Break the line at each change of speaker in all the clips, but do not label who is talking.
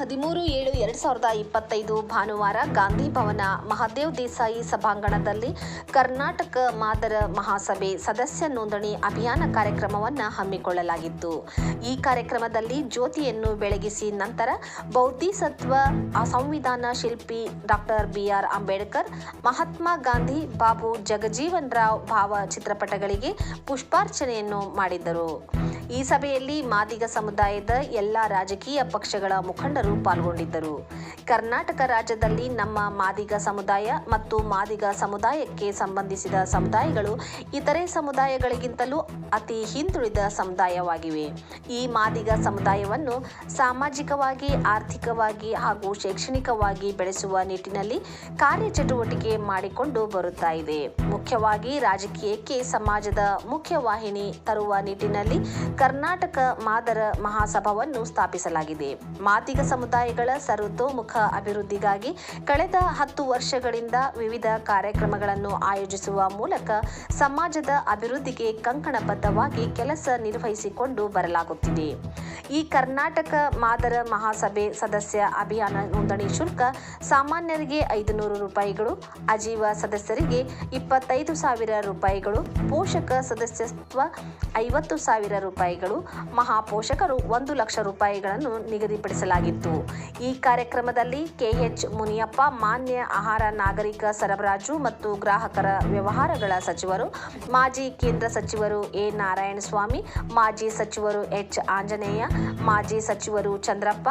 ಹದಿಮೂರು ಏಳು ಎರಡು ಸಾವಿರದ ಇಪ್ಪತ್ತೈದು ಭಾನುವಾರ ಗಾಂಧಿ ಭವನ ಮಹಾದೇವ್ ದೇಸಾಯಿ ಸಭಾಂಗಣದಲ್ಲಿ ಕರ್ನಾಟಕ ಮಾದರ ಮಹಾಸಭೆ ಸದಸ್ಯ ನೋಂದಣಿ ಅಭಿಯಾನ ಕಾರ್ಯಕ್ರಮವನ್ನು ಹಮ್ಮಿಕೊಳ್ಳಲಾಗಿತ್ತು. ಈ ಕಾರ್ಯಕ್ರಮದಲ್ಲಿ ಜ್ಯೋತಿಯನ್ನು ಬೆಳಗಿಸಿ ನಂತರ ಬೌದ್ಧಿಸತ್ವ ಸಂವಿಧಾನ ಶಿಲ್ಪಿ doctor B R Ambedkar, Mahatma Gandhi Babu Jagjivan Rao ಭಾವ ಚಿತ್ರಪಟಗಳಿಗೆ ಪುಷ್ಪಾರ್ಚನೆಯನ್ನು ಮಾಡಿದರು ಈ ಸಭೆಯಲ್ಲಿ ಮಾದಿಗ ಸಮುದಾಯದ ಎಲ್ಲ ರಾಜಕೀಯ ಪಕ್ಷಗಳ ಮುಖಂಡರು ಪಾಲ್ಗೊಂಡಿದ್ದರು. ಕರ್ನಾಟಕ ರಾಜ್ಯದಲ್ಲಿ ನಮ್ಮ ಮಾದಿಗ ಸಮುದಾಯ ಮತ್ತು ಮಾದಿಗ ಸಮುದಾಯಕ್ಕೆ ಸಂಬಂಧಿಸಿದ ಸಮುದಾಯಗಳು ಇತರೆ ಸಮುದಾಯಗಳಿಗಿಂತಲೂ ಅತಿ ಹಿಂದುಳಿದ ಸಮುದಾಯವಾಗಿವೆ. ಈ ಮಾದಿಗ ಸಮುದಾಯವನ್ನು ಸಾಮಾಜಿಕವಾಗಿ, ಆರ್ಥಿಕವಾಗಿ ಹಾಗೂ ಶೈಕ್ಷಣಿಕವಾಗಿ ಬೆಳೆಸುವ ನಿಟ್ಟಿನಲ್ಲಿ ಕಾರ್ಯಚಟುವಟಿಕೆ ಮಾಡಿಕೊಂಡು ಬರುತ್ತಾ ಇದೆ. ಮುಖ್ಯವಾಗಿ ರಾಜಕೀಯಕ್ಕೆ ಸಮಾಜದ ಮುಖ್ಯವಾಹಿನಿ ತರುವ ನಿಟ್ಟಿನಲ್ಲಿ ಕರ್ನಾಟಕ ಮಾದರ ಮಹಾಸಭಾವನ್ನು ಸ್ಥಾಪಿಸಲಾಗಿದೆ. ಮಾದಿಗ ಸಮುದಾಯಗಳ ಸರ್ವತೋಮುಖ ಅಭಿವೃದ್ಧಿಗಾಗಿ ಕಳೆದ ಹತ್ತು ವರ್ಷಗಳಿಂದ ವಿವಿಧ ಕಾರ್ಯಕ್ರಮಗಳನ್ನು ಆಯೋಜಿಸುವ ಮೂಲಕ ಸಮಾಜದ ಅಭಿವೃದ್ಧಿಗೆ ಕಂಕಣಬದ್ಧವಾಗಿ ಕೆಲಸ ನಿರ್ವಹಿಸಿಕೊಂಡು ಬರಲಾಗುತ್ತಿದೆ. ಈ ಕರ್ನಾಟಕ ಮಾದರ ಮಹಾಸಭೆ ಸದಸ್ಯ ಅಭಿಯಾನ ನೋಂದಣಿ ಶುಲ್ಕ ಸಾಮಾನ್ಯರಿಗೆ ಐದು ನೂರು ರೂಪಾಯಿಗಳು ಅಜೀವ ಸದಸ್ಯರಿಗೆ ಇಪ್ಪತ್ತೈದು ಸಾವಿರ ರೂಪಾಯಿಗಳು, ಪೋಷಕ ಸದಸ್ಯತ್ವ ಐವತ್ತು ಸಾವಿರ ರೂಪಾಯಿಗಳು, ಮಹಾಪೋಷಕರು ಒಂದು ಲಕ್ಷ ರೂಪಾಯಿಗಳನ್ನು ನಿಗದಿಪಡಿಸಲಾಗಿತ್ತು. ಈ ಕಾರ್ಯಕ್ರಮದಲ್ಲಿ ಕೆಎಚ್ ಮುನಿಯಪ್ಪ, ಮಾನ್ಯ ಆಹಾರ ನಾಗರಿಕ ಸರಬರಾಜು ಮತ್ತು ಗ್ರಾಹಕರ ವ್ಯವಹಾರಗಳ ಸಚಿವರು, ಮಾಜಿ ಕೇಂದ್ರ ಸಚಿವರು ಎ ನಾರಾಯಣಸ್ವಾಮಿ, ಮಾಜಿ ಸಚಿವರು ಎಚ್ ಆಂಜನೇಯ, ಮಾಜಿ ಸಚಿವರು ಚಂದ್ರಪ್ಪ,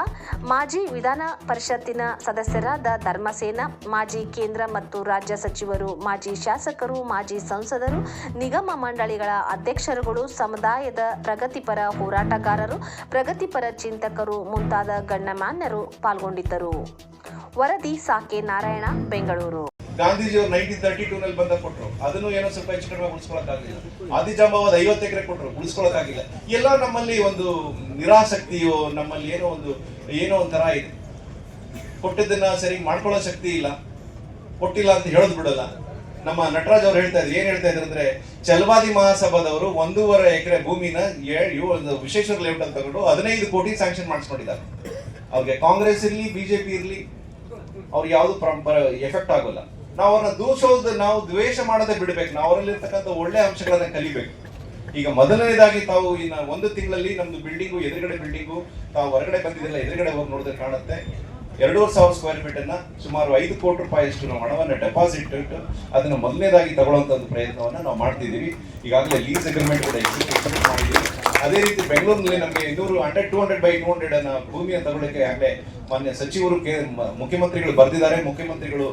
ಮಾಜಿ ವಿಧಾನ ಪರಿಷತ್ತಿನ ಸದಸ್ಯರಾದ ಧರ್ಮಸೇನ, ಮಾಜಿ ಕೇಂದ್ರ ಮತ್ತು ರಾಜ್ಯ ಸಚಿವರು ಮಾಜಿ ಶಾಸಕರು ಮಾಜಿ ಸಂಸದರು, ನಿಗಮ ಮಂಡಳಿಗಳ ಅಧ್ಯಕ್ಷರುಗಳು, ಸಮುದಾಯದ ಪ್ರಗತಿಪರ ಹೋರಾಟಗಾರರು, ಪ್ರಗತಿಪರ ಚಿಂತಕರು ಮುಂತಾದ ಗಣ್ಯಮಾನ್ಯರು ಪಾಲ್ಗೊಂಡಿದ್ದರು. ವರದಿ ಸಾಕೆ ನಾರಾಯಣ, ಬೆಂಗಳೂರು.
ಗಾಂಧೀಜಿಯವರು ನೈನ್ಟೀನ್ ತರ್ಟಿ ಟೂ ನಲ್ಲಿ ಬಂದ ಕೊಟ್ಟರು ಅದನ್ನು ಏನೋ ಸ್ವಲ್ಪ ಹೆಚ್ಚು ಕಡಿಮೆ ಉಳಿಸ್ಕೊಳಕ್ಕಾಗಲಿಲ್ಲ. ಆದಿಜಾಂಬವಾದ ಐವತ್ತು ಎಕರೆ ಕೊಟ್ಟರು ಉಳಿಸ್ಕೊಳಕ್ಕಾಗಿಲ್ಲ ಎಲ್ಲ ನಮ್ಮಲ್ಲಿ ಒಂದು ನಿರಾಸಕ್ತಿಯೋ, ನಮ್ಮಲ್ಲಿ ಏನೋ ಒಂದು, ಏನೋ ಒಂಥರ ಇದೆ. ಕೊಟ್ಟಿದ್ದನ್ನ ಸರಿ ಮಾಡ್ಕೊಳ್ಳೋ ಶಕ್ತಿ ಇಲ್ಲ. ಕೊಟ್ಟಿಲ್ಲ ಅಂತ ಹೇಳೋದು ಬಿಡಲ್ಲ. ನಮ್ಮ ನಟರಾಜ್ ಅವ್ರು ಹೇಳ್ತಾ ಇದ್ರು, ಏನ್ ಹೇಳ್ತಾ ಇದ್ರು ಅಂದ್ರೆ ಚಲವಾದಿ ಮಹಾಸಭಾದವರು ಒಂದೂವರೆ ಎಕರೆ ಭೂಮಿನ ವಿಶ್ವೇಶ್ವರ ಲೇಔಟ್ ಅಂತ ತಗೊಂಡು ಹದಿನೈದು ಕೋಟಿ ಸ್ಯಾಂಕ್ಷನ್ ಮಾಡಿಸ್ಕೊಂಡಿದ್ದಾರೆ. ಅವ್ರಿಗೆ ಕಾಂಗ್ರೆಸ್ ಇರ್ಲಿ, ಬಿಜೆಪಿ ಇರ್ಲಿ ಅವ್ರಿಗೆ ಯಾವ್ದು ಎಫೆಕ್ಟ್ ಆಗೋಲ್ಲ. ನಾವು ಅವ್ರನ್ನ ದೂಷೋದು ನಾವು ದ್ವೇಷ ಮಾಡದೆ ಬಿಡ್ಬೇಕು. ನಾವು ಅವರಲ್ಲಿರ್ತಕ್ಕಂಥ ಒಳ್ಳೆ ಅಂಶಗಳನ್ನ ಕಲಿಬೇಕು. ಈಗ ಮೊದಲನೇದಾಗಿ ತಾವು ಇನ್ನ ಒಂದು ತಿಂಗಳಲ್ಲಿ ನಮ್ದು ಬಿಲ್ಡಿಂಗು ಎದುರುಗಡೆ ಬಿಲ್ಡಿಂಗು ತಾವು ಹೊರಗಡೆ ಬಂದಿದ್ದೆಲ್ಲ ಎದುರುಗಡೆ ಹೋಗಿ ನೋಡಿದ್ರೆ ಕಾಣುತ್ತೆ. ಎರಡೂವರೆ ಸಾವಿರ ಸ್ಕ್ವೇರ್ ಫೀಟ್ ಅನ್ನ ಸುಮಾರು ಐದು ಕೋಟಿ ರೂಪಾಯಿಯಷ್ಟು ನಾವು ಹಣವನ್ನು ಡೆಪಾಸಿಟ್ ಇಟ್ಟು ಅದನ್ನು ಮೊದಲನೇದಾಗಿ ತಗೊಳ್ಳುವಂತ ಒಂದು ಪ್ರಯತ್ನವನ್ನ ನಾವು ಮಾಡ್ತಿದ್ದೀವಿ. ಈಗಾಗಲೇ ಲೀಸ್ ಅಗ್ರಿಮೆಂಟ್ ಕೂಡ ಎಕ್ಸಿಕ್ಯೂಷನ್ ಮಾಡಿದ್ದೀವಿ. ಅದೇ ರೀತಿ ಬೆಂಗಳೂರಿನಲ್ಲಿ ನಮಗೆ ಇನ್ನೂರು hundred two hundred by two hundred ಅನ್ನ ಭೂಮಿಯನ್ನು ತಗೊಳ್ಳಿಕ್ಕೆ ಆಗಲೇ ಮಾನ್ಯ ಸಚಿವರು ಮುಖ್ಯಮಂತ್ರಿಗಳು ಬರೆದಿದ್ದಾರೆ. ಮುಖ್ಯಮಂತ್ರಿಗಳು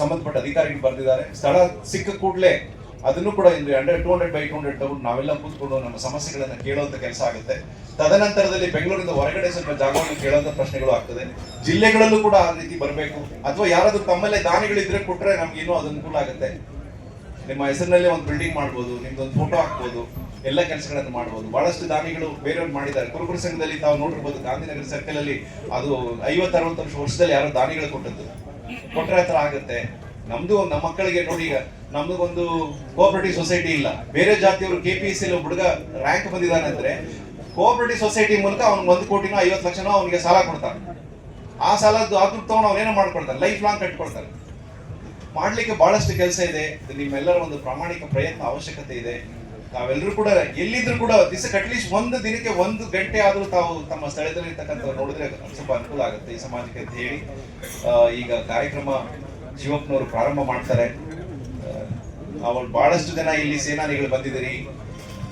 ಸಂಬಂಧಪಟ್ಟ ಅಧಿಕಾರಿಗಳು ಬರೆದಿದ್ದಾರೆ. ಸ್ಥಳ ಸಿಕ್ಕ ಕೂಡಲೇ ಅದನ್ನು ಕೂಡ ಇಲ್ಲಿ hundred two hundred by two hundred ತಗೊಂಡು ನಾವೆಲ್ಲ ಕೂತ್ಕೊಂಡು ನಮ್ಮ ಸಮಸ್ಯೆಗಳನ್ನ ಕೇಳುವಂತ ಕೆಲಸ ಆಗುತ್ತೆ. ತದನಂತರದಲ್ಲಿ ಬೆಂಗಳೂರಿಂದ ಹೊರಗಡೆ ಸ್ವಲ್ಪ ಜಾಗವನ್ನು ಕೇಳುವಂತ ಪ್ರಶ್ನೆಗಳು ಆಗ್ತದೆ. ಜಿಲ್ಲೆಗಳಲ್ಲೂ ಕೂಡ ಆ ರೀತಿ ಬರಬೇಕು. ಅಥವಾ ಯಾರಾದ್ರೂ ತಮ್ಮಲ್ಲೇ ದಾನಿಗಳಿದ್ರೆ ಕೊಟ್ರೆ ನಮ್ಗೆ ಇನ್ನೂ ಅದು ಅನುಕೂಲ ಆಗುತ್ತೆ. ನಿಮ್ಮ ಹೆಸರಿನಲ್ಲೇ ಒಂದು ಬಿಲ್ಡಿಂಗ್ ಮಾಡ್ಬೋದು, ನಿಮ್ದೊಂದು ಫೋಟೋ ಹಾಕ್ಬೋದು, ಎಲ್ಲ ಕೆಲಸಗಳನ್ನು ಮಾಡ್ಬೋದು. ಬಹಳಷ್ಟು ದಾನಿಗಳು ಬೇರೆಯವ್ರು ಮಾಡಿದ್ದಾರೆ. ಕುರುಕುರು ಸಂಘದಲ್ಲಿ ತಾವು ನೋಡಿರ್ಬೋದು, ಗಾಂಧಿನಗರ ಸರ್ಕಲ್ ಅಲ್ಲಿ ಅದು ಐವತ್ತು, ಅರವತ್ತು ವರ್ಷದಲ್ಲಿ ಯಾರೋ ದಾನಿಗಳು ಕೊಟ್ಟದ್ದು. ಕೊಟ್ಟರೆ ಹತ್ರ ಆಗುತ್ತೆ. ನಮ್ದು, ನಮ್ಮ ಮಕ್ಕಳಿಗೆ ನೋಡಿ ಈಗ ನಮ್ದು ಒಂದು ಕೋಆಪರೇಟಿವ್ ಸೊಸೈಟಿ ಇಲ್ಲ. ಬೇರೆ ಜಾತಿಯವರು ಕೆ ಪಿ ಸಿ ಹುಡುಗ ರ್ಯಾಂಕ್ ಬಂದಿದ್ದಾನೆ ಅಂದ್ರೆ ಕೋಆಪರೇಟಿವ್ ಸೊಸೈಟಿ ಮೂಲಕ ಅವ್ನಿಗೆ ಒಂದು ಕೋಟಿನೋ ಐವತ್ತು ಲಕ್ಷನೋ ಅವನಿಗೆ ಸಾಲ ಕೊಡ್ತಾರೆ ಆ ಸಾಲದ್ದು ಅದು ತಗೊಂಡು ಅವನೇನೋ ಮಾಡ್ಕೊಳ್ತಾರೆ ಲೈಫ್ ಲಾಂಗ್ ಕಟ್ಕೊಳ್ತಾರೆ ಮಾಡ್ಲಿಕ್ಕೆ ಬಹಳಷ್ಟು ಕೆಲಸ ಇದೆ. ಇದು ನಿಮ್ಮೆಲ್ಲರ ಒಂದು ಪ್ರಾಮಾಣಿಕ ಪ್ರಯತ್ನ, ಅವಶ್ಯಕತೆ ಇದೆ. ತಾವೆಲ್ಲರೂ ಕೂಡ ಎಲ್ಲಿದ್ರು ಕೂಡ ದಿವಸಕ್ಕೆ ಅಟ್ಲೀಸ್ಟ್ ಒಂದು ದಿನಕ್ಕೆ ಒಂದು ಗಂಟೆ ಆದರೂ ತಾವು ತಮ್ಮ ಸ್ಥಳದಲ್ಲಿ ಇರ್ತಕ್ಕಂಥ ನೋಡಿದ್ರೆ ಸ್ವಲ್ಪ ಅನುಕೂಲ ಆಗುತ್ತೆ ಈ ಸಮಾಜಕ್ಕೆ ಅಂತ ಹೇಳಿ. ಈಗ ಕಾರ್ಯಕ್ರಮ ಶಿವಪ್ಪನವರು ಪ್ರಾರಂಭ ಮಾಡ್ತಾರೆ. ಅವ್ರು ಬಹಳಷ್ಟು ಜನ ಇಲ್ಲಿ ಸೇನಾನಿಗಳು ಬಂದಿದ್ದೀರಿ.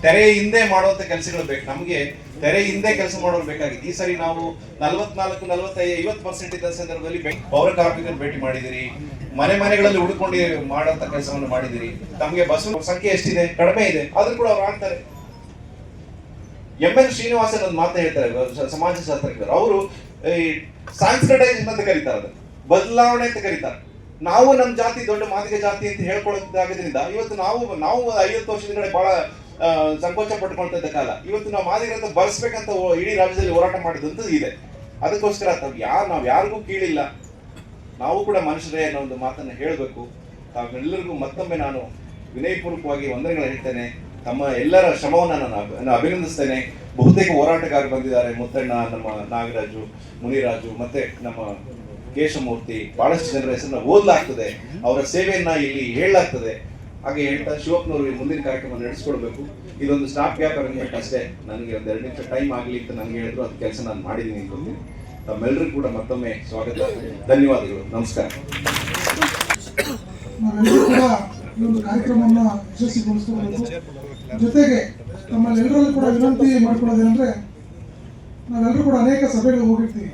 ತೆರೆ ಹಿಂದೆ ಮಾಡುವಂತ ಕೆಲಸಗಳು ಬೇಕು. ನಮಗೆ ತೆರೆ ಹಿಂದೆ ಕೆಲಸ ಮಾಡೋರು ಬೇಕಾಗಿತ್ತು. ಈ ಸರಿ ನಾವು ನಲವತ್ನಾಲ್ಕು, ನಲವತ್ತೈದು, ಐವತ್ತು ಪರ್ಸೆಂಟ್ ಇದ್ದ ಸಂದರ್ಭದಲ್ಲಿ ಪೌರ ಕಾರ್ಮಿಕರು ಭೇಟಿ ಮಾಡಿದಿರಿ ಮನೆ ಮನೆಗಳಲ್ಲಿ ಹುಡುಕೊಂಡು ಮಾಡುವಂತ ಕೆಲಸವನ್ನು ಮಾಡಿದಿರಿ ತಮಗೆ ಬಸ್ ಸಂಖ್ಯೆ ಎಷ್ಟಿದೆ? ಕಡಿಮೆ ಇದೆ. ಆದ್ರೂ ಕೂಡ ಅವ್ರು ಆಗ್ತಾರೆ. ಎಂ ಎನ್ ಶ್ರೀನಿವಾಸನ್ ಒಂದು ಮಾತು ಹೇಳ್ತಾರೆ, ಸ- ಸಮಾಜ ಶಾಸ್ತ್ರಜ್ಞರು ಅವರು ಸಾಂಸ್ಕ್ರಟೈಸೇಷನ್ ಅಂತ ಕರೀತಾರೆ ಬದಲಾವಣೆ ಅಂತ ಕರೀತಾರೆ. ನಾವು ನಮ್ಮ ಜಾತಿ ದೊಡ್ಡ ಮಾದಿಗ ಜಾತಿ ಅಂತ ಹೇಳ್ಕೊಳ್ಳೋದಾಗೋದ್ರಿಂದ ಇವತ್ತು ನಾವು ನಾವು ಐವತ್ತು ವರ್ಷದ ಕಡೆ ಬಹಳ ಸಂಕೋಚ ಪಟ್ಕೊಳ್ತಿದ್ದ ಕಾಲ. ಇವತ್ತು ನಾವು ಮಾದಿಗರಂತ ಬಳಸ್ಬೇಕಂತ ಇಡೀ ರಾಜ್ಯದಲ್ಲಿ ಹೋರಾಟ ಮಾಡಿದಂತೂ ಇದೆ. ಅದಕ್ಕೋಸ್ಕರ ತಾವ್ ಯಾರು, ನಾವು ಯಾರಿಗೂ ಕೀಳಿಲ್ಲ. ನಾವು ಕೂಡ ಮನುಷ್ಯರೇ ಅನ್ನೋ ಒಂದು ಮಾತನ್ನು ಹೇಳಬೇಕು. ತಾವೆಲ್ಲರಿಗೂ ಮತ್ತೊಮ್ಮೆ ನಾನು ವಿನಯಪೂರ್ವಕವಾಗಿ ವಂದನೆಗಳು ಹೇಳ್ತೇನೆ. ತಮ್ಮ ಎಲ್ಲರ ಶ್ರಮವನ್ನು ನಾನು ಅಭಿನಂದಿಸ್ತೇನೆ. ಬಹುತೇಕ ಹೋರಾಟಗಾರರು ಬಂದಿದ್ದಾರೆ. ಮುತ್ತಣ್ಣ, ನಮ್ಮ ನಾಗರಾಜು, ಮುನಿರಾಜು, ಮತ್ತೆ ನಮ್ಮ ಕೇಶಮೂರ್ತಿ ಬಹಳಷ್ಟು ಜನರ ಹೆಸರನ್ನ ಓದಲಾಗ್ತದೆ. ಅವರ ಸೇವೆಯನ್ನ ಇಲ್ಲಿ ಹೇಳಲಾಗ್ತದೆ. ಹಾಗೆ ಹೇಳ್ತಾ ಶಿವಪ್ಪನವರು ಮುಂದಿನ ಕಾರ್ಯಕ್ರಮ ನಡೆಸ್ಕೊಡ್ಬೇಕು. ಇದೊಂದು ಸ್ಟಾಪ್ ಗ್ಯಾಪ್ ಅರೇಂಜ್ಮೆಂಟ್ ಅಷ್ಟೇ. ನನಗೆ ಒಂದು ಎರಡು ನಿಮಿಷ ಟೈಮ್ ಆಗಲಿ ಅಂತ ನನಗೆ ಹೇಳಿದ್ರು. ಅದು ಕೆಲಸ ನಾನು ಮಾಡಿದ್ದೀನಿ ಅಂತ ತಮ್ಮೆಲ್ಲರಿಗೂ ಕೂಡ ಮತ್ತೊಮ್ಮೆ ಸ್ವಾಗತ. ಧನ್ಯವಾದಗಳು. ನಮಸ್ಕಾರ.
ಈ ಒಂದು ಕಾರ್ಯಕ್ರಮವನ್ನು ಜೊತೆಗೆ ನಮ್ಮಲ್ಲೆಲ್ಲರಲ್ಲೂ ಕೂಡ ವಿನಂತಿ ಮಾಡ್ಕೊಳ್ಳೋದೇನೆಂದ್ರೆ ನಾವೆಲ್ಲರೂ ಕೂಡ ಅನೇಕ ಸಭೆಗಳು ಹೋಗಿರ್ತೀವಿ.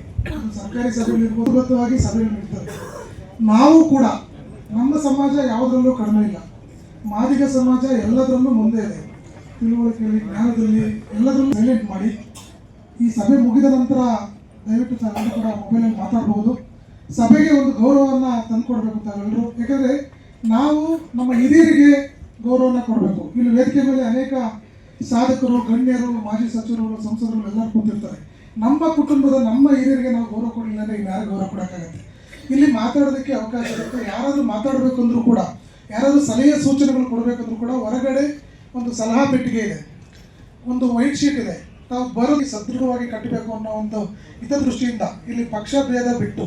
ಸರ್ಕಾರಿ ಸಭೆಯಲ್ಲಿ ಬದ್ಧವಾಗಿ ಸಭೆಗಳು ನಡೀತವೆ ನಾವು ಕೂಡ, ನಮ್ಮ ಸಮಾಜ ಯಾವುದರಲ್ಲೂ ಕಡಿಮೆ ಇಲ್ಲ. ಮಾದಿಗ ಸಮಾಜ ಎಲ್ಲದರಲ್ಲೂ ಮುಂದೆ ಇದೆ. ತಿಳುವಳಿಕೆಯಲ್ಲಿ, ಜ್ಞಾನದಲ್ಲಿ ಎಲ್ಲದರಲ್ಲೂ ಸೈಲೆಂಟ್ ಮಾಡಿ. ಈ ಸಭೆ ಮುಗಿದ ನಂತರ ದಯವಿಟ್ಟು ತಾವೆಲ್ಲರೂ ಕೂಡ ಮೊಬೈಲಲ್ಲಿ ಮಾತಾಡ್ಬೋದು. ಸಭೆಗೆ ಒಂದು ಗೌರವವನ್ನು ತಂದುಕೊಡ್ಬೇಕು ಹೇಳಿದ್ರು. ಯಾಕಂದರೆ ನಾವು ನಮ್ಮ ಹಿರಿಯರಿಗೆ ಗೌರವನ ಕೊಡಬೇಕು. ಇಲ್ಲಿ ವೇದಿಕೆ ಮೇಲೆ ಅನೇಕ ಸಾಧಕರು, ಗಣ್ಯರು, ಮಾಜಿ ಸಚಿವರು ಸಂಸದರು ಎಲ್ಲರೂ ಕೂತಿರ್ತಾರೆ. ನಮ್ಮ ಕುಟುಂಬದ ನಮ್ಮ ಹಿರಿಯರಿಗೆ ನಾವು ಗೌರವ ಕೊಡಲಿಲ್ಲ ಅಂದರೆ ಇನ್ನು ಯಾರು ಗೌರವ ಕೊಡೋಕ್ಕಾಗತ್ತೆ. ಇಲ್ಲಿ ಮಾತಾಡೋದಕ್ಕೆ ಅವಕಾಶ ಇರುತ್ತೆ. ಯಾರಾದರೂ ಮಾತಾಡಬೇಕು ಅಂದರೂ ಕೂಡ, ಯಾರಾದರೂ ಸಲಹೆ ಸೂಚನೆಗಳು ಕೊಡಬೇಕಂದ್ರೂ ಕೂಡ ಹೊರಗಡೆ ಒಂದು ಸಲಹಾ ಪೆಟ್ಟಿಗೆ ಇದೆ. ಒಂದು ವೈಟ್ ಶೀಟ್ ಇದೆ. ನಾವು ಬರೋದು ಸದೃಢವಾಗಿ ಕಟ್ಟಬೇಕು ಅನ್ನೋ ಒಂದು ಹಿತದೃಷ್ಟಿಯಿಂದ ಇಲ್ಲಿ ಪಕ್ಷ ಭೇದ ಬಿಟ್ಟು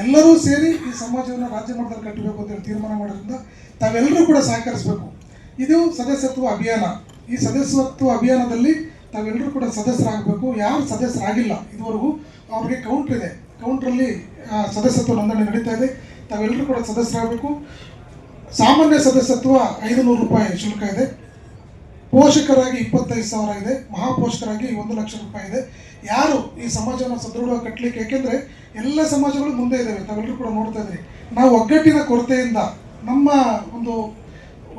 ಎಲ್ಲರೂ ಸೇರಿ ಈ ಸಮಾಜವನ್ನು ರಾಜ್ಯ ಮಟ್ಟದಲ್ಲಿ ಕಟ್ಟಬೇಕು ಅಂತೇಳಿ ತೀರ್ಮಾನ ಮಾಡೋದ್ರಿಂದ ತಾವೆಲ್ಲರೂ ಕೂಡ ಸಹಕರಿಸಬೇಕು. ಇದು ಸದಸ್ಯತ್ವ ಅಭಿಯಾನ. ಈ ಸದಸ್ಯತ್ವ ಅಭಿಯಾನದಲ್ಲಿ ತಾವೆಲ್ಲರೂ ಕೂಡ ಸದಸ್ಯರಾಗಬೇಕು. ಯಾರು ಸದಸ್ಯರಾಗಿಲ್ಲ, ಇದುವರೆಗೂ ಅವ್ರಿಗೆ ಕೌಂಟ್ರ್ ಇದೆ. ಕೌಂಟ್ರಲ್ಲಿ ಸದಸ್ಯತ್ವ ನೋಂದಣಿ ನಡೀತಾ ಇದೆ. ತಾವೆಲ್ಲರೂ ಕೂಡ ಸದಸ್ಯರಾಗಬೇಕು. ಸಾಮಾನ್ಯ ಸದಸ್ಯತ್ವ ಐದು ನೂರು ರೂಪಾಯಿ ಶುಲ್ಕ ಇದೆ. ಪೋಷಕರಾಗಿ ಇಪ್ಪತ್ತೈದು ಸಾವಿರ ಇದೆ. ಮಹಾಪೋಷಕರಾಗಿ ಒಂದು ಲಕ್ಷ ರೂಪಾಯಿ ಇದೆ. ಯಾರು ಈ ಸಮಾಜವನ್ನು ಸದೃಢವಾಗಿ ಕಟ್ಟಲಿಕ್ಕೆ? ಯಾಕೆಂದರೆ ಎಲ್ಲ ಸಮಾಜಗಳು ಮುಂದೆ ಇದ್ದಾವೆ ತಾವೆಲ್ಲರೂ ಕೂಡ ನೋಡ್ತಾ ಇದ್ದೀರಿ ನಾವು ಒಗ್ಗಟ್ಟಿನ ಕೊರತೆಯಿಂದ, ನಮ್ಮ ಒಂದು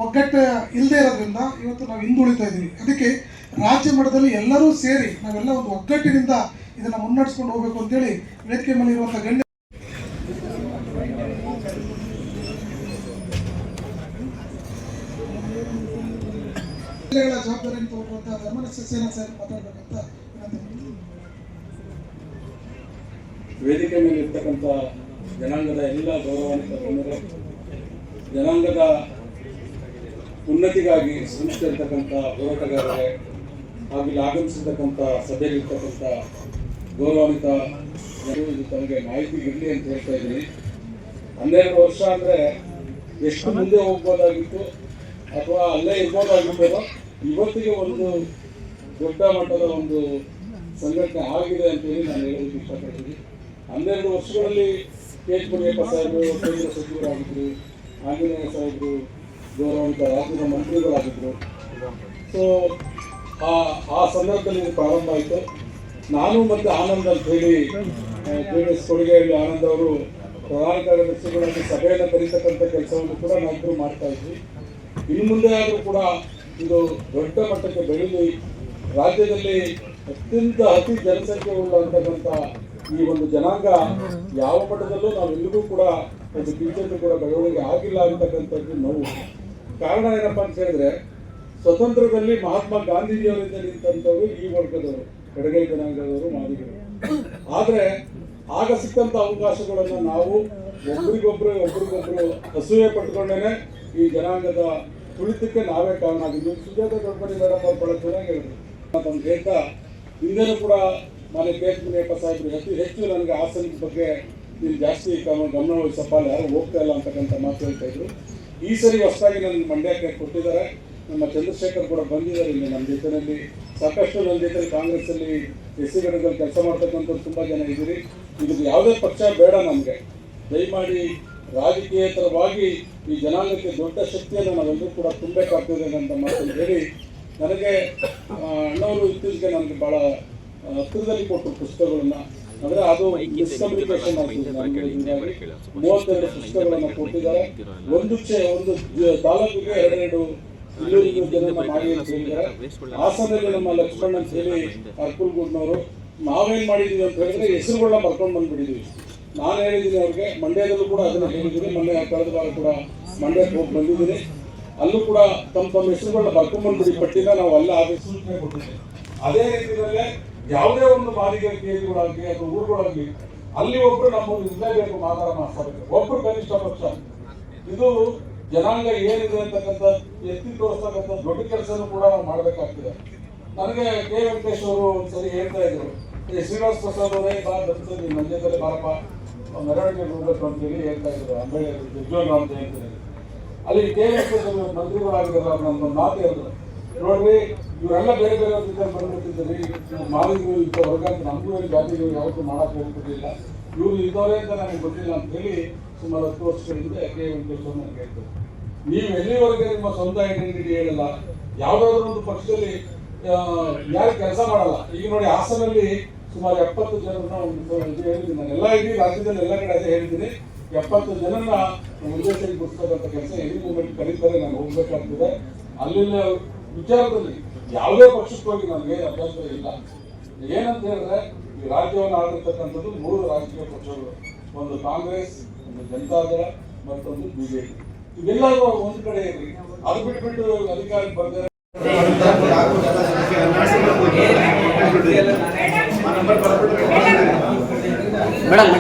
ಒಗ್ಗಟ್ಟು ಇಲ್ಲದೆ ಇರೋದ್ರಿಂದ ಇವತ್ತು ನಾವು ಹಿಂದುಳಿತಾ ಇದ್ದೀವಿ. ಅದಕ್ಕೆ ರಾಜ್ಯ ಮಟ್ಟದಲ್ಲಿ ಎಲ್ಲರೂ ಸೇರಿ ನಾವೆಲ್ಲ ಒಂದು ಒಗ್ಗಟ್ಟಿನಿಂದ ಇದನ್ನು ಮುನ್ನಡೆಸ್ಕೊಂಡು ಹೋಗಬೇಕು ಅಂತೇಳಿ ವೇದಿಕೆ ಮೇಲೆ ಇರುವಂಥ ಗಣ್ಯ ಜಿಲ್ಲೆಗಳ ಜವಾಬ್ದಾರಿಯನ್ನು ಧರ್ಮ ಸಸ್ಯನ ಸರ್ ಮಾತಾಡ್ಬೇಕಂತ
ವೇದಿಕೆ ಮೇಲೆ ಇರ್ತಕ್ಕಂಥ ಜನಾಂಗದ ಎಲ್ಲ ಗೌರವಾನ್ವಿತ ಗಣ್ಯರು, ಜನಾಂಗದ ಉನ್ನತಿಗಾಗಿ ಶ್ರಮಿಸ್ತಿರ್ತಕ್ಕಂಥ ಹೋರಾಟಗಾರರೇ ಹಾಗೂ ಆಗಮಿಸಿರ್ತಕ್ಕಂಥ ಸಭೆಯಲ್ಲಿರ್ತಕ್ಕಂಥ ಗೌರವಾನ್ವಿತ ತಮಗೆ ಮಾಹಿತಿ ಇರಲಿ ಅಂತ ಹೇಳ್ತಾ ಇದ್ದೀನಿ. ಹನ್ನೆರಡು ವರ್ಷ ಅಂದರೆ ಎಷ್ಟು ಮುಂದೆ ಹೋಗ್ಬೋದಾಗಿತ್ತು ಅಥವಾ ಅಲ್ಲೇ ಇರ್ಬೋದಾಗಿತ್ತೋ ಇವತ್ತಿಗೆ ಒಂದು ದೊಡ್ಡ ಮಟ್ಟದ ಒಂದು ಸಂಘಟನೆ ಆಗಿದೆ ಅಂತೇಳಿ ನಾನು ಹೇಳೋದಕ್ಕೆ ಇಷ್ಟಪಡ್ತೀನಿ. ಹನ್ನೆರಡು ವರ್ಷಗಳಲ್ಲಿ ಕೆ ಎಚ್ ಮುನಿಯಪ್ಪ ಸಾಹೇಬರು, ಕೇಂದ್ರ ಸಚಿವರಾಗಿದ್ದರು ಆಂಜನೇಯ ಸಾಹೇಬರು, ಗೌರವಾನ್ವಿತ ರಾಜ್ಯದ ಮಂತ್ರಿಗಳಾಗಿದ್ದರು ಸೊ ಆ ಆ ಸಂದರ್ಭದಲ್ಲಿ ಪ್ರಾರಂಭ ಆಯಿತು. ನಾನು ಮತ್ತು ಆನಂದ್ ಅಂತ ಹೇಳಿ ಜೆ ಡಿ ಎಸ್ ಕೊಡುಗೆಯಲ್ಲಿ ಆನಂದ್ ಅವರು ಪ್ರಧಾನ ಕಾರ್ಯದರ್ಶಿಗಳಲ್ಲಿ ಸಭೆಯನ್ನು ಕರೀತಕ್ಕಂಥ ಕೆಲಸವನ್ನು ಕೂಡ ನಾವಿಬ್ಬರು ಮಾಡ್ತಾ ಇದ್ವಿ. ಇನ್ನು ಮುಂದೆ ಆದರೂ ಕೂಡ ಇದು ದೊಡ್ಡ ಮಟ್ಟಕ್ಕೆ ಬೆಳೆದು ರಾಜ್ಯದಲ್ಲಿ ಅತ್ಯಂತ ಅತಿ ಜನಸಂಖ್ಯೆ ಉಳ್ಳಂತಕ್ಕಂಥ ಈ ಒಂದು ಜನಾಂಗ ಯಾವ ಮಟ್ಟದಲ್ಲೂ ನಾವೆಲ್ಲಿಗೂ ಕೂಡ ಒಂದು ಬಿಜೆಪಿ ಕೂಡ ಬೆಳವಣಿಗೆ ಆಗಿಲ್ಲ ಅಂತಕ್ಕಂಥದ್ದು ನೋವು. ಕಾರಣ ಏನಪ್ಪಾ ಅಂತ ಹೇಳಿದ್ರೆ ಸ್ವತಂತ್ರದಲ್ಲಿ ಮಹಾತ್ಮ ಗಾಂಧೀಜಿಯವರಿಂದ ನಿಂತವರು ಈ ವರ್ಗದವರು ಎಡಗೈ ಜನಾಂಗದವರು ಮಾದಿಗರು. ಆದ್ರೆ ಆಗ ಸಿಕ್ಕಂತ ಅವಕಾಶಗಳನ್ನ ನಾವು ಒಬ್ರಿಗೊಬ್ರು ಒಬ್ರಿಗೊಬ್ರು ಅಸೂಯೆ ಪಟ್ಕೊಂಡೇನೆ ಈ ಜನಾಂಗದ ತುಳಿತಕ್ಕೆ ನಾವೇ ಕಾರಣ ಆಗಿದ್ದು. ಸುಜಾತ ದೊಡ್ಡಮನಿ ಮೇಡಮ್ ಅವ್ರು ಬಹಳ ಚೆನ್ನಾಗಿ ಹೇಳಿದ್ರು. ನಮ್ಮ ಹೇಳ್ತಾ ಹಿಂದೆನೂ ಕೂಡ ಮನೆ ಕೆ ಮುನಿಯಪ್ಪ ಸಾಹೇಬ್ರು ಅತಿ ಹೆಚ್ಚು ನನಗೆ ಹಾಸನದ ಬಗ್ಗೆ ನೀನು ಜಾಸ್ತಿ ಗಮ- ಗಮನ ವಹಿಸಪ್ಪ, ಯಾರು ಹೋಗ್ತಾ ಇಲ್ಲ ಅಂತಕ್ಕಂಥ ಮಾತು ಹೇಳ್ತಾ ಇದ್ರು. ಈ ಸರಿ ಹೊಸದಾಗಿ ನನ್ನ ಮಂಡ್ಯಕ್ಕೆ ಕೊಟ್ಟಿದ್ದಾರೆ. ನಮ್ಮ ಚಂದ್ರಶೇಖರ್ ಕೂಡ ಬಂದಿದ್ದಾರೆ ಇಲ್ಲಿ ನಮ್ಮ ಜೊತೆಯಲ್ಲಿ. ಸಾಕಷ್ಟು ನನ್ನ ಜೊತೆ ಕಾಂಗ್ರೆಸ್ ಅಲ್ಲಿ ಎಸ್ ಸಿ ಘಟಕದಲ್ಲಿ ಕೆಲಸ ಮಾಡ್ತಕ್ಕಂಥವ್ರು ತುಂಬಾ ಜನ ಇದ್ದೀರಿ. ಇದಕ್ಕೆ ಯಾವುದೇ ಪಕ್ಷ ಬೇಡ ನಮಗೆ. ದಯಮಾಡಿ ರಾಜಕೀಯೇತರವಾಗಿ ಈ ಜನಾಂಗಕ್ಕೆ ದೊಡ್ಡ ಶಕ್ತಿಯನ್ನು ನಾವೆಲ್ಲರೂ ಕೂಡ ತುಂಬಬೇಕಾಗ್ತದೆ ಅಂತ ಮಾತನ್ನು ಹೇಳಿ ನನಗೆ ಅಣ್ಣವರು ಇತ್ತೀಚೆಗೆ ನನಗೆ ಬಹಳ ಆ, ಹತ್ತಿರದಲ್ಲಿ ಕೊಟ್ಟರು ಪುಸ್ತಕಗಳನ್ನ. ಅಂದ್ರೆ ಅದು ಮಿಸ್ಕಮ್ಯುನಿಕೇಶನ್ ಮೂವತ್ತೆರಡು ಪುಸ್ತಕಗಳನ್ನ ಕೊಟ್ಟಿದ್ದಾರೆ. ಒಂದು ಚೆ ಒಂದು ತಾಲೂಕಿಗೆ ಎರಡೆರಡು ಹಾಸನಲ್ಲಿ ನಮ್ಮ ಲಕ್ಷ್ಮಣ್ ಅಂತ ಹೇಳಿ ಅರ್ಕುಲ್ಗೂಡ್ನವರು. ನಾವೇನ್ ಮಾಡಿದೀವಿ ಅಂತ ಹೇಳಿದ್ರೆ ಹೆಸರುಗಳನ್ನ ಬರ್ಕೊಂಡು ಬಂದ್ಬಿಟ್ಟಿದೀವಿ. ನಾನು ಹೇಳಿದ್ದೀನಿ ಅವ್ರಿಗೆ, ಮಂಡ್ಯದಲ್ಲೂ ಕೂಡ ಅದನ್ನ ಹೇಳಿದ್ದೀನಿ. ಮೊನ್ನೆ ಕಳೆದ ವಾರ ಕೂಡ ಮಂಡ್ಯಕ್ಕೆ ಹೋಗಿ ಬಂದಿದ್ದೀನಿ. ಅಲ್ಲೂ ಕೂಡ ತಮ್ಮ ತಮ್ಮ ಹೆಸರುಗಳನ್ನ ಬರ್ಕೊಂಡ್ ಬಂದ್ಬಿಡಿ, ಪಟ್ಟಿನ ನಾವು ಅಲ್ಲ ಸೂಚನೆ ಕೊಟ್ಟಿದ್ದೀವಿ. ಅದೇ ರೀತಿಯಲ್ಲೇ ಯಾವುದೇ ಒಂದು ಮಾಲಿಕೆ ಕೇರಿಗಳಾಗಲಿ ಅಥವಾ ಊರುಗಳಾಗಲಿ, ಅಲ್ಲಿ ಒಬ್ರು ನಮ್ಮ ಇರಲೇಬೇಕು ಮಾತಾಡ ಮಾಡ್ತಾರೆ ಒಬ್ರು ಕನಿಷ್ಠ ಪಕ್ಷ. ಇದು ಜನಾಂಗ ಏನಿದೆ ಅಂತಕ್ಕಂಥ ಎತ್ತಿ ತೋರಿಸ್ತಕ್ಕಂಥ ದೊಡ್ಡ ಕೆಲಸನೂ ಕೂಡ ನಾವು ಮಾಡಬೇಕಾಗ್ತದೆ. ನನಗೆ ಕೆ. ವೆಂಕಟೇಶ್ ಅವರು ಒಂದ್ಸರಿ ಹೇಳ್ತಾ ಇದ್ರು ಈ ಶ್ರೀನಿವಾಸ ಪ್ರಸಾದ್ ಅವರೇ, ಬಾ, ಬರ್ತೀವಿ ಮಂಡ್ಯದಲ್ಲಿ ಬಾರಪ್ಪ. ಮೆರವಣಿಗೆ ಹೋಗ್ಬೇಕು ಅಂತ ಹೇಳಿ ಹೇಳ್ತಾ ಇದ್ರು, ಅಂಬೇಡ್ಕರ್ ಪ್ರಜ್ವಲ್ ಅಂತ ಹೇಳ್ತಾರೆ ಅಲ್ಲಿ ಕೆ. ವೆಂಕಟೇಶ್ ಅವರು ಮಂತ್ರಿಗಳಾಗಿದ್ದಾರೆ ನಮ್ಮ ಮಾತು ಹೇಳಿದ್ರು. ನೋಡ್ರಿ, ಇವರೆಲ್ಲ ಬೇರೆ ಬೇರೆ ರೀತಿಯಲ್ಲಿ ಬಂದ್ಬಿಟ್ಟಿದ್ದಾರೆ. ಮಾಲಿಗಳು ಇದ್ದ ವರ್ಗ ನಮಗೂ ಜಾತಿಗಳು ಯಾವತ್ತೂ ಮಾಡಕ್ಕೆ ಹೋಗ್ತಿರ್ಲಿಲ್ಲ ಇವರು ಇದ್ದವರೇ ಅಂತ ನನಗೆ ಗೊತ್ತಿಲ್ಲ ಅಂತ ಹೇಳಿ ಸುಮಾರು ಹತ್ತು ವರ್ಷಗಳಿಂದ ಅದೇ ಒಂದು ಕೆಲಸವನ್ನು ಹೇಳ್ತಾರೆ ನೀವು ಎಲ್ಲಿವರೆಗೆ ನಿಮ್ಮ ಸ್ವಂತ ಐಡೆಂಟಿಟಿ ಹೇಳಲ್ಲ ಯಾವ್ದಾದ್ರು ಒಂದು ಪಕ್ಷದಲ್ಲಿ ಯಾರು ಕೆಲಸ ಮಾಡಲ್ಲ. ಈಗ ನೋಡಿ, ಹಾಸನಲ್ಲಿ ಸುಮಾರು ಎಪ್ಪತ್ತು ಜನರನ್ನ ಒಂದು ಹೇಳಿದ್ದೀನಿ ನಾನು ಎಲ್ಲ ಇಡೀ ರಾಜ್ಯದಲ್ಲಿ ಎಲ್ಲ ಕಡೆ ಅದೇ ಹೇಳಿದ್ದೀನಿ. ಎಪ್ಪತ್ತು ಜನರನ್ನ ಉದ್ದೇಶಕ್ಕೆ ಗುರುತಕ್ಕಂಥ ಕೆಲಸ ಎಲ್ಲಿ ಮೂಮೆಂಟ್ ಕರೀತಾರೆ, ನಾನು ಹೋಗ್ಬೇಕಾಗ್ತದೆ. ಅಲ್ಲಿನ ವಿಚಾರದಲ್ಲಿ ಯಾವುದೇ ಪಕ್ಷಕ್ಕೆ ಹೋಗಿ ನನಗೆ ಅಭ್ಯಾಸ ಇಲ್ಲ. ಏನಂತ ಹೇಳಿದ್ರೆ, ಈ ರಾಜ್ಯವನ್ನು ಆಡಿರ್ತಕ್ಕಂಥದ್ದು ಮೂರು ರಾಜಕೀಯ ಪಕ್ಷಗಳು. ಒಂದು ಕಾಂಗ್ರೆಸ್ ಒಂದು ಜನತಾದಳ ಮತ್ತೊಂದು ಬಿಜೆಪಿ. ಇವೆಲ್ಲರೂ ಒಂದು ಕಡೆ ಇರಲಿ. ಅದು ಬಿಟ್ಬಿಟ್ಟು ಅಧಿಕಾರಕ್ಕೆ ಬರ್ತಾರೆ
ಮೇಡಮ್.